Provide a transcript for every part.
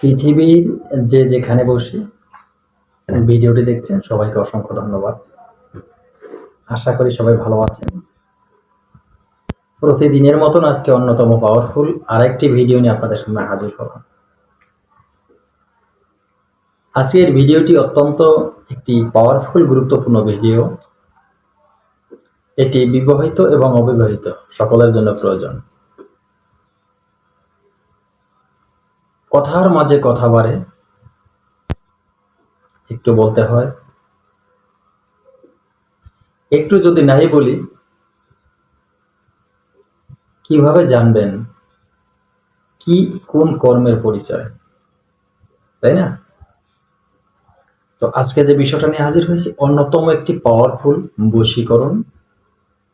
পৃথিবীর যে যেখানে বসে, ভিডিওটি দেখছেন, সবাইকে অসংখ্য ধন্যবাদ। আশা করি সবাই ভালো আছেন। প্রতিদিনের মতন আজকে অন্যতম পাওয়ারফুল আরেকটি ভিডিও নিয়ে আপনাদের সামনে হাজির হলাম। আজকের ভিডিওটি অত্যন্ত একটি পাওয়ারফুল গুরুত্বপূর্ণ ভিডিও। এটি বিবাহিত এবং অবিবাহিত, সকলের জন্য প্রয়োজন। কথার মাঝে কথা বাড়ে। একটু বলতে হয়। একটু যদি নাই বলি, কীভাবে জানবেন কি কোন কর্মের পরিচয়? তাই না? তো আজকে যে বিষয়টা নিয়ে হাজির হয়েছি, অন্যতম একটি পাওয়ারফুল বশীকরণ,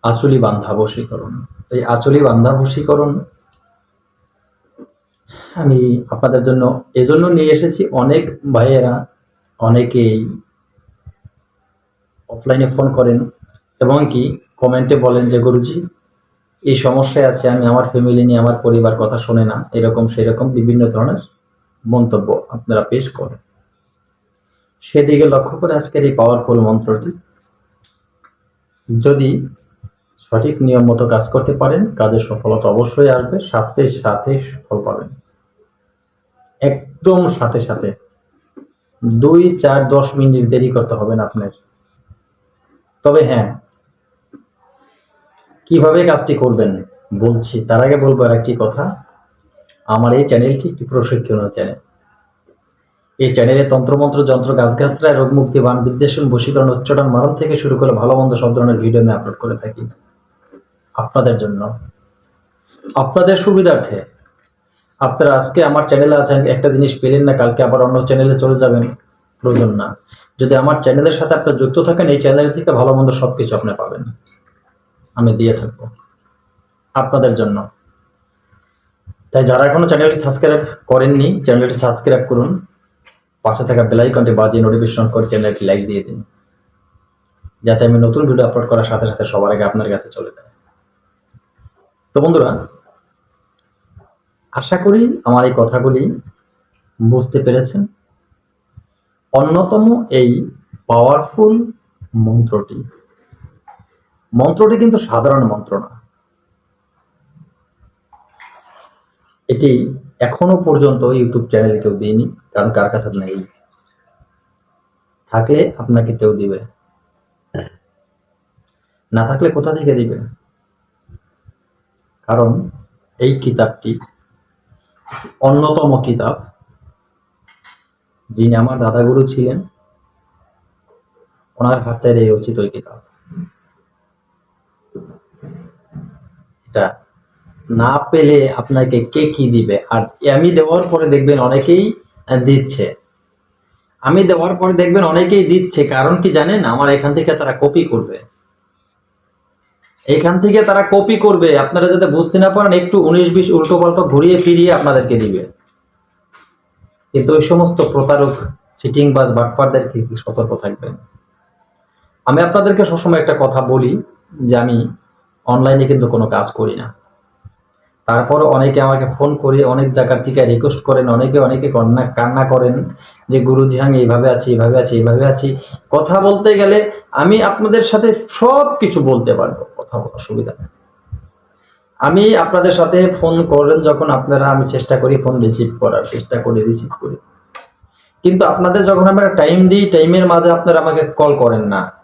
আচলি বান্ধা বশীকরণ। এই আচলি বান্ধা বশীকরণ আমি আপনাদের জন্য এজন্য নিয়ে এসেছি। অনেক ভাইয়েরা অনেকেই অফলাইনে ফোন করেন এবং কি কমেন্টে বলেন যে, গুরুজি, এই সমস্যায় আছে আমি, আমার ফ্যামিলি নিয়ে, আমার পরিবার কথা শোনে না। এরকম, সেরকম বিভিন্ন ধরনের মন্তব্য আপনারা পেশ করেন। সেদিকে লক্ষ্য করে আজকের এই পাওয়ারফুল মন্ত্রটি। যদি সঠিক নিয়ম মতো কাজ করতে পারেন, কাজের সফলতা অবশ্যই আসবে, সাথে সাথে ফল পাবেন। একদম সাথে সাথে। দুই, চার, দশ মিনিট দেরি করতে হবে না আপনার। তবে হ্যাঁ কীভাবে কাজটি করবেন? বলছি, তার আগে বলব আর একটি কথা। আমার এই চ্যানেলটি একটি প্রশিক্ষণীয় চ্যানেল। এই চ্যানেলে তন্ত্রমন্ত্র, যন্ত্র গাছগাছরা রোগ মুক্তি বান বিদ্বেষণ, বশীকরণ উচ্চারণ মারণ থেকে শুরু করে ভালো, মন্দ সব ধরনের ভিডিও আমি আপলোড করে থাকি। আপনাদের জন্য। আপনাদের সুবিধার্থে আপনারা আজকে আমার চ্যানেলে আছেন, একটা জিনিস পেলেন না, কালকে আবার অন্য চ্যানেলে চলে যাবেন, প্রয়োজন না। যদি আমার চ্যানেলের সাথে আপনার যুক্ত থাকেন, এই চ্যানেল থেকে ভালো মন্দ সবকিছু আপনি পাবেন। আমি দিয়ে থাকব। আপনাদের জন্য। তাই যারা এখনও চ্যানেলটি সাবস্ক্রাইব করেননি চ্যানেলটি সাবস্ক্রাইব করুন। পাশে থাকা বেল আইকনটি বাজিয়ে নোটিফিকেশন করে চ্যানেলটি লাইক দিয়ে দিন। যাতে আমি নতুন ভিডিও আপলোড করার সাথে সাথে সবার আগে আপনার কাছে চলে যায়। তো বন্ধুরা আশা করি আমার এই কথাগুলি বুঝতে পেরেছেন। অন্যতম এই পাওয়ারফুল মন্ত্রটি। মন্ত্রটি কিন্তু সাধারণ মন্ত্র না। এটি এখনও পর্যন্ত ইউটিউব চ্যানেলে কেউ দিইনি, কারণ কার কাছে নেই? থাকলে আপনাকে কেউ দিবে। না থাকলে কোথা থেকে দিবে? কারণ এই কিতাবটি অন্যতম কিতাব, যিনি আমার দাদাগুরু ছিলেন, ওনার হাতের এই রচিত কিতাব। এটা না পেলে আপনাকে কে কি দিবে? আর আমি দেওয়ার পরে দেখবেন অনেকেই দিচ্ছে। আমি দেওয়ার পরে দেখবেন অনেকেই দিচ্ছে, কারণ কি জানেন? আমার এখান থেকে তারা কপি করবে। এখান থেকে তারা কপি করবে। আপনারা যাতে বুঝতে না পারেন, একটু উনিশ বিশ উল্টো পাল্টো ঘুরিয়ে ফিরিয়ে আপনাদেরকে দিবে। কিন্তু ওই সমস্ত প্রতারক চিটিং বাজ বাটপারদের সতর্ক থাকবেন? আমি আপনাদেরকে সবসময় একটা কথা বলি যে আমি অনলাইনে কিন্তু কোনো কাজ করি না। তারপর অনেকে আমাকে ফোন করে অনেক জায়গার থেকে রিকোয়েস্ট করেন, অনেকে অনেকে কান্না কান্না করেন যে, গুরুজি, আমি এইভাবে আছি এইভাবে আছি এইভাবে আছি। কথা বলতে গেলে আমি আপনাদের সাথে সব কিছু বলতে পারব, কথা বলার সুবিধা আমি আপনাদের সাথে ফোন করেন যখন আপনারা, আমি চেষ্টা করি ফোন রিসিভ করার, চেষ্টা করি রিসিভ করি। কিন্তু আপনাদের যখন আমরা টাইম দিই টাইমের মাঝে আপনারা আমাকে কল করেন না।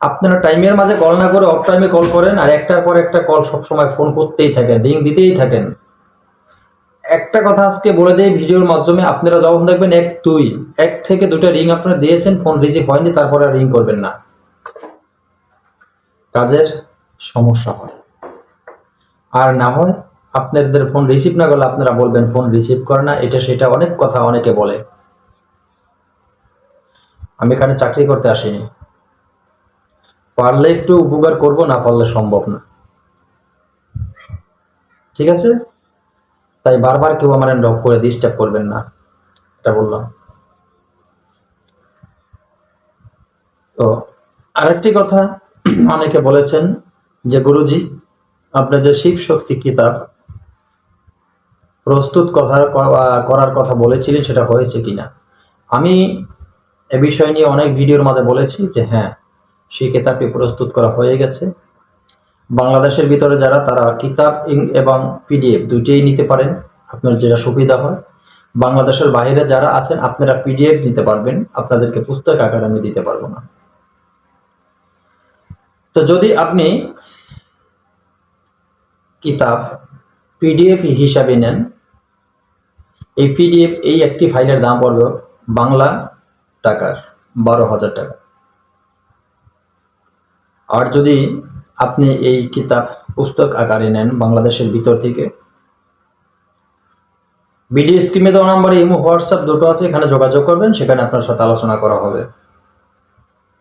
আপনারা টাইমের মাঝে কল না করে অফ টাইমে কল করেন আর একটার পর একটা কল সবসময় ফোন করতেই থাকেন রিং দিতেই থাকেন। একটা কথা আজকে বলে দেই ভিডিওর মাধ্যমে, আপনারা যখন দেখবেন এক, দুই, এক থেকে দুটো রিং আপনারা দিয়েছেন ফোন রিসিভ হয়নি, তারপরে রিং করবেন না। কাজের সমস্যা হয়। আর না হয় আপনাদের ফোন রিসিভ না করলে আপনারা বলবেন ফোন রিসিভ করে না, এটা সেটা অনেক কথা অনেকে বলে। আমি এখানে চাকরি করতে আসিনি। পারলে একটু উপকার করব, না পারলে সম্ভব না। ঠিক আছে? তাই বারবার কেউ আমার ডক করে ডিস্টার্ব করবেন না, এটা বললাম। তো আরেকটি কথা অনেকে বলেছেন যে গুরুজি, আপনার যে শিব শক্তি কিতাব, প্রস্তুত কথা করার কথা বলেছিলেন, সেটা হয়েছে কিনা? আমি এ বিষয় নিয়ে অনেক ভিডিওর মাঝে বলেছি যে হ্যাঁ সেই কিতাবটি প্রস্তুত করা হয়ে গেছে। বাংলাদেশের ভিতরে যারা, তারা কিতাব এবং পিডিএফ দুইটাই নিতে পারেন, আপনার যেটা সুবিধা হয়। বাংলাদেশের বাইরে যারা আছেন, আপনারা পিডিএফ নিতে পারবেন, আপনাদেরকে পুস্তক আকারে আমি দিতে পারব না। তো যদি আপনি কিতাব পিডিএফ হিসাবে নেন, এই পিডিএফ এই একটি ফাইলের দাম পড়বে বাংলা টাকার, বারো হাজার টাকা। আর যদি আপনি এই কিতাব পুস্তক আকারে নেন বাংলাদেশের ভিতর থেকে, ভিডিও স্ক্রিনে দেওয়া নাম্বারে ইমো, হোয়াটসঅ্যাপ দুটো আছে, এখানে যোগাযোগ করবেন, সেখানে আপনার সাথে আলোচনা করা হবে।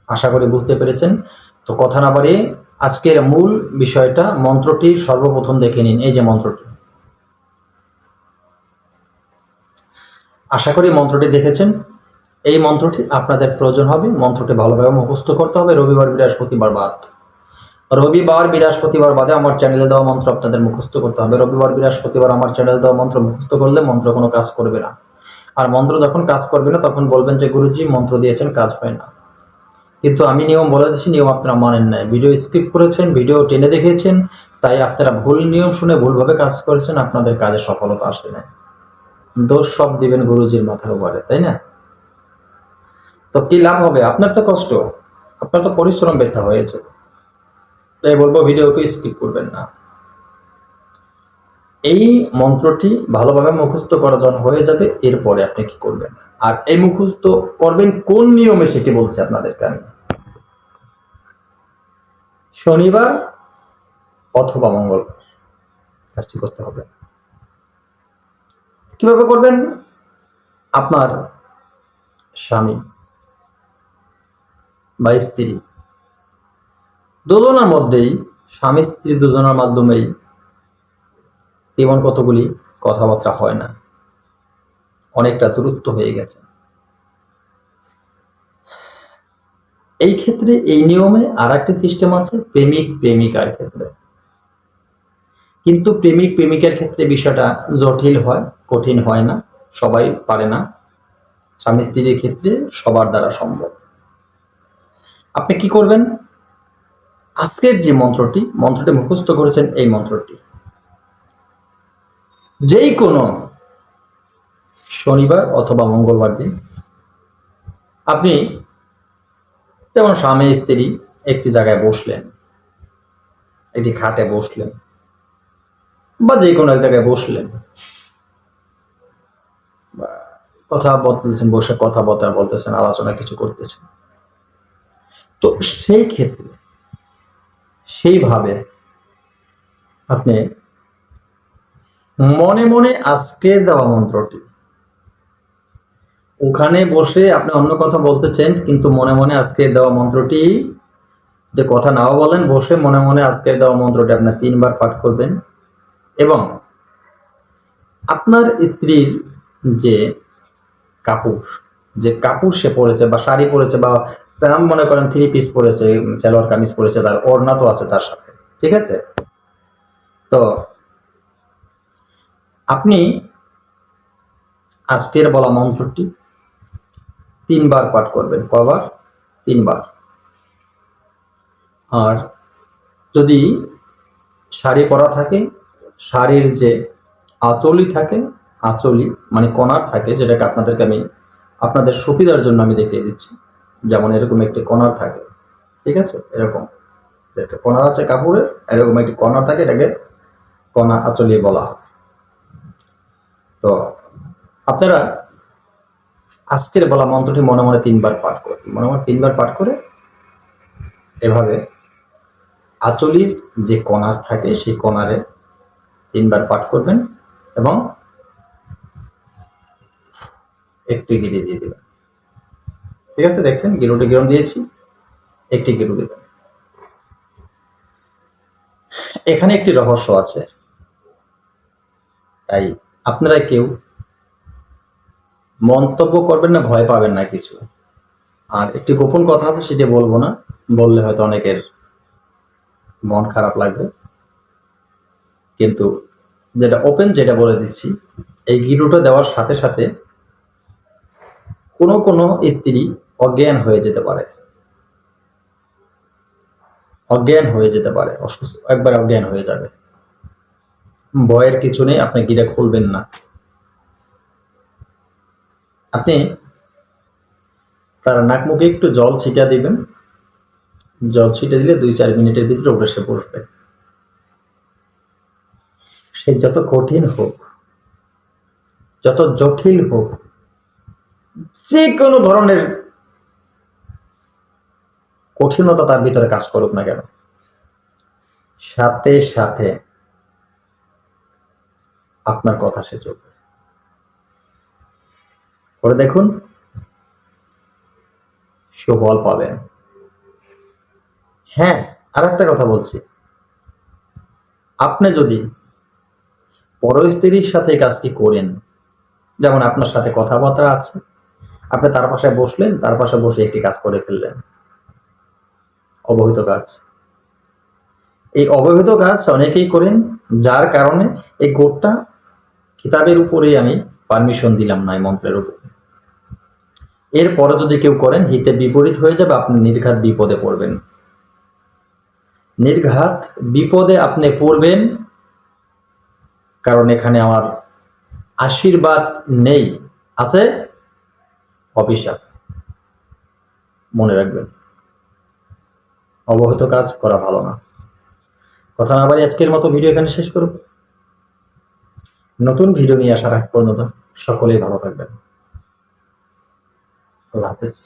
আশা করি বুঝতে পেরেছেন। তো কথা না বাড়িয়ে আজকের মূল বিষয়টা মন্ত্রটি সর্বপ্রথম দেখে নিন। এই যে মন্ত্রটি। আশা করি মন্ত্রটি দেখেছেন। এই মন্ত্রটি আপনাদের প্রয়োজন হবে। মন্ত্রটি ভালোভাবে মুখস্থ করতে হবে। রবিবার বৃহস্পতিবার বাদ। রবিবার বৃহস্পতিবার বাদে আমার চ্যানেলে দেওয়া মন্ত্র আপনাদের মুখস্থ করতে হবে। রবিবার বৃহস্পতিবার আমার চ্যানেলে দেওয়া মন্ত্র মুখস্থ করলে মন্ত্র কোনো কাজ করবে না। আর মন্ত্র যখন কাজ করবে না, তখন বলবেন যে, গুরুজি, মন্ত্র দিয়েছেন, কাজ হয় না। কিন্তু আমি নিয়ম বলে দিচ্ছি নিয়ম আপনারা মানেন নাই। ভিডিও স্কিপ করেছেন, ভিডিও টেনে দেখেছেন, তাই আপনারা ভুল নিয়ম শুনে ভুলভাবে কাজ করেছেন, আপনাদের কাজে সফলতা আসবে না দোষ সব দিবেন গুরুজির মাথার উপরে, তাই না? তো কি লাভ হবে? আপনার তো কষ্ট। আপনার তো পরিশ্রম ব্যথা হয়েছে। তাই বলব, ভিডিওকে স্কিপ করবেন না। এই মন্ত্রটি ভালোভাবে মুখস্থ করা যখন হয়ে যাবে, এরপরে আপনি কি করবেন? আর এই মুখস্থ করবেন কোন নিয়মে সেটি বলছে আপনাদেরকে আমি? শনিবার অথবা মঙ্গলবার কাজটি করতে হবে। কীভাবে করবেন? আপনার স্বামী বা স্ত্রী। দুজনের মধ্যেই স্বামী স্ত্রী দুজনের মাধ্যমেই তেমন কতগুলি কথাবার্তা হয় না। অনেকটা দূরত্ব হয়ে গেছে। এই ক্ষেত্রে এই নিয়মে আর একটা সিস্টেম আছে, প্রেমিক প্রেমিকার ক্ষেত্রে। কিন্তু প্রেমিক প্রেমিকার ক্ষেত্রে বিষয়টা জটিল হয়, কঠিন হয় না, সবাই পারে না। স্বামী স্ত্রীর ক্ষেত্রে সবার দ্বারা সম্ভব। আপনি কি করবেন? আজকের যে মন্ত্রটি মন্ত্রটি মুখস্থ করেছেন এই মন্ত্রটি। যেই কোনো শনিবার অথবা মঙ্গলবার দিন, আপনি যেমন স্বামী, স্ত্রী একটি জায়গায় বসলেন, একটি খাটে বসলেন, বা যে কোনো এক জায়গায় বসলেন কথা বলতেছেন, বসে কথাবার্তা বলতেছেন, আলোচনা কিছু করতেছেন। তো সেই ক্ষেত্রে, সেইভাবে আপনি মনে মনে আজকে দেওয়া মন্ত্রটি। ওখানে বসে আপনি অন্য কথা বলতেছেন, কিন্তু মনে মনে আজকে দেওয়া মন্ত্রটি, যে কথা নাও বলেন, বসে মনে মনে আজকে দেওয়া মন্ত্রটি আপনার তিনবার পাঠ করবেন। এবং আপনার স্ত্রীর যে কাপড় যে কাপড় সে পরেছে বা শাড়ি পরেছে বা প্যাম মনে করেন থ্রি পিস পরেছে, সালোয়ার কামিজ পরেছে, তার ওড়না তো আছে তার সাথে, ঠিক আছে? তো আপনি আজকের বলা মন্ত্রটি তিনবার পাঠ করবেন, কবার? তিনবার। আর যদি শাড়ি পরা থাকে, শাড়ির যে আঁচলি থাকে, আঁচলি মানে কনার থাকে, যেটাকে আপনাদেরকে আমি আপনাদের সুবিধার জন্য আমি দেখিয়ে দিচ্ছি যেমন এরকম একটি কনার থাকে। ঠিক আছে? এরকম। একটা কনার আছে কাপড়ের, এরকম একটি কনার থাকে এটাকে কণা আঁচলি বলা হয়। তো আপনারা আজকের বলা মন্ত্রটি মনে মনে তিনবার পাঠ করবেন মনে মনে তিনবার পাঠ করে এভাবে আঁচলির যে কণার থাকে সেই কণারে তিনবার পাঠ করবেন এবং একটি গিরি দিয়ে দেবেন। ঠিক আছে, দেখছেন? গিরোটি গিরন দিয়েছি? একটি গিরু দেবেন এখানে একটি রহস্য আছে। তাই আপনারা কেউ মন্তব্য করবেন না, ভয় পাবেন না কিছু। আর একটি গোপন কথা আছে, সেটা বলব না। বললে হয়তো অনেকের মন খারাপ লাগবে। কিন্তু যেটা ওপেন যেটা বলে দিচ্ছি, এই গিরুটা দেওয়ার সাথে সাথে কোনো কোনো স্ত্রী অজ্ঞান হয়ে যেতে পারে। অজ্ঞান হয়ে যেতে পারে। একবার অজ্ঞান হয়ে যাবে। ভয়ের কিছু নেই, আপনি গিরা খুলবেন না। আপনি তার নাক মুখে একটু জল ছিটা দিবেন। জল ছিটে দিলে দুই চার মিনিটের ভিতরে ওটা বসবে। সে যত কঠিন হোক, যত জটিল হোক, যে কোনো ধরনের কঠিনতা তার ভিতরে কাজ করুক না কেন? সাথে সাথে আপনার কথা সে চলবে। করে দেখুন সুফল পাবেন। হ্যাঁ আর একটা কথা বলছি। আপনি যদি পর স্ত্রীর সাথে কাজটি করেন, যেমন আপনার সাথে কথাবার্তা আছে, আপনি তার পাশে বসলেন, তার পাশে বসে একটি কাজ করে ফেললেন অবহিত কাজ। এই অবহিত কাজ অনেকেই করেন, যার কারণে এই কোডটা কিতাবের উপরেই আমি পারমিশন দিলাম না এই মন্ত্রের উপরে। এরপরে যদি কেউ করেন, হিতে বিপরীত হয়ে যাবে, আপনি নির্ঘাত বিপদে পড়বেন। নির্ঘাত বিপদে আপনি পড়বেন, কারণ এখানে আমার আশীর্বাদ নেই। আছে? অভিশাপ। মনে রাখবেন। অবহিত কাজ করা ভালো না। কথা না আজকের মতো ভিডিও এখানে শেষ করব নতুন ভিডিও নিয়ে আসার আগ পর্যন্ত সকলেই ভালো থাকবেন। আল্লাহ হাফেজ।